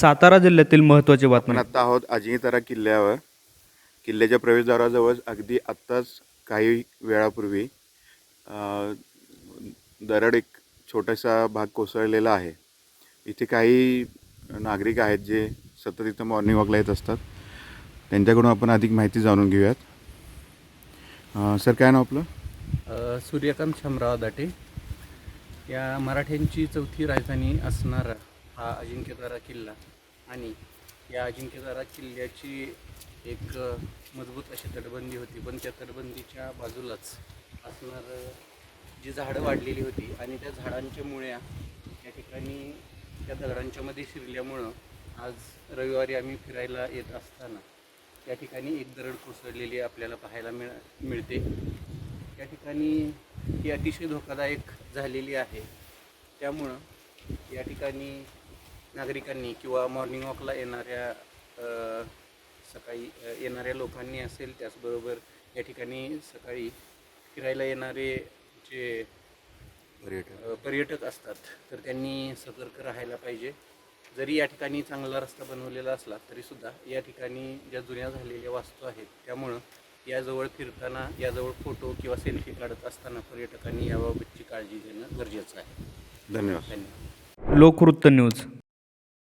सातारा जिल्ह्यातील महत्त्वाची आपण बातमी आत्ता आहोत अजिंक्यतारा किल्ल्यावर. किल्ल्याच्या प्रवेशद्वाराजवळ अगदी आत्ताच काही वेळापूर्वी अ, दरड एक छोटासा भाग कोसळलेला आहे. इथे काही नागरिक आहेत जे सतत इथं मॉर्निंग वॉकला येत असतात. त्यांच्याकडून आपण अधिक माहिती जाणून घेऊयात. अ, सर काय नाव आपलं? अ, सूर्यकांत शामराव दाटे. या मराठ्यांची चौथी राजधानी असणारा हा अजिंक्यतारा किल्ला. आणि या अजिंक्यतारा किल्ल्याची एक मजबूत अशी तटबंदी होती. पण त्या तटबंदीच्या बाजूलाच असणारं जी झाडं वाढलेली होती आणि त्या झाडांच्या मुळ्या या ठिकाणी त्या दगडांच्या मध्ये शिरल्यामुळं आज रविवारी आम्ही फिरायला येत असताना त्या ठिकाणी एक दरड कोसळलेली आपल्याला पाहायला मिळ मिळते. या ठिकाणी ही अतिशय धोकादायक झालेली आहे. त्यामुळं या ठिकाणी नागरिकांनी किंवा मॉर्निंग वॉकला येणाऱ्या सकाळी येणाऱ्या लोकांनी असेल त्याचबरोबर या ठिकाणी सकाळी फिरायला येणारे जे पर्यटक. पर्यटक असतात तर त्यांनी सतर्क राहायला पाहिजे. जरी या ठिकाणी चांगला रस्ता बनवलेला असला तरीसुद्धा या ठिकाणी ज्या जुन्या झालेल्या वास्तू आहेत त्यामुळं याजवळ फिरताना याजवळ फोटो किंवा सेल्फी काढत असताना पर्यटकांनी याबाबतची काळजी घेणं गरजेचं आहे. धन्यवाद. धन्यवाद. लोकवृत्त न्यूज.